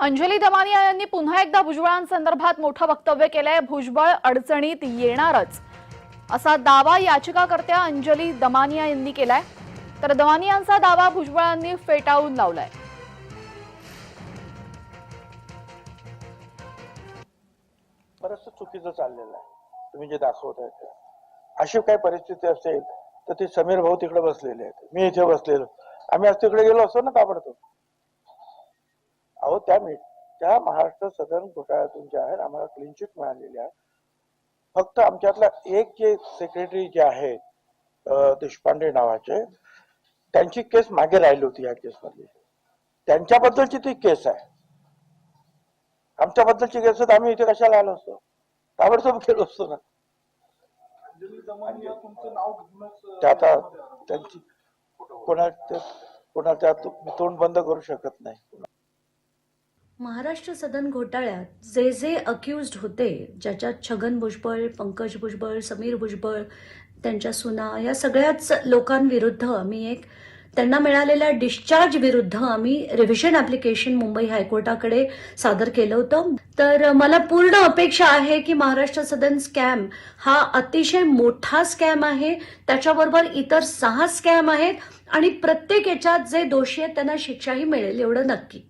अंजली दमानिया यांनी पुन्हा एकदा भुजबळांसंदर्भात मोठं वक्तव्य केलंय. भुजबळ अडचणीत येणारच. असा दावा याचिकाकर्त्या अंजली दमानिया यांनी केलाय. तर दमानियांचा दावा भुजबळांनी फेटाळून लावलाय. बरंच चुकीचं चाललेलं आहे. तुम्ही जे दाखवत ते. अशी काही परिस्थिती असेल तर ते समीर भाऊ तिकडे बसलेले आहेत. मी इथे बसलेलो. आम्ही आज तिकडे गेलो असतो ना ताबडतोब? अहो त्या मी त्या महाराष्ट्र सदन घोटाळ्यातून ज्या आहेत आम्हाला क्लीन चिट मिळालेली आहे. फक्त आमच्यातला एक जे सेक्रेटरी जे आहेत देशपांडे नावाचे त्यांची केस मागे राहिली होती या मध्ये त्यांच्याबद्दलची ती केस आहे. आमच्याबद्दलची केस तर आम्ही इथे कशाला आलो असतो? ताबडतोब केलो असतो ना. ते आता त्यांची कोणा ते- कोणा तोंड बंद करू शकत नाही. महाराष्ट्र सदन घोटाळ्यात जे जे अक्युज्ड होते ज्याच्यात छगन भुजबळ पंकज भुजबळ समीर भुजबळ त्यांच्या सुना या सगळ्याच लोकांविरुद्ध आम्ही एक त्यांना मिळालेल्या डिस्चार्ज विरुद्ध आम्ही रिव्हिजन ऍप्लिकेशन मुंबई हायकोर्टाकडे सादर केलं होतं. तर मला पूर्ण अपेक्षा आहे की महाराष्ट्र सदन स्कॅम हा अतिशय मोठा स्कॅम आहे. त्याच्याबरोबर इतर सहा स्कॅम आहेत आणि प्रत्येक याच्यात जे दोषी आहेत त्यांना शिक्षाही मिळेल एवढं नक्की.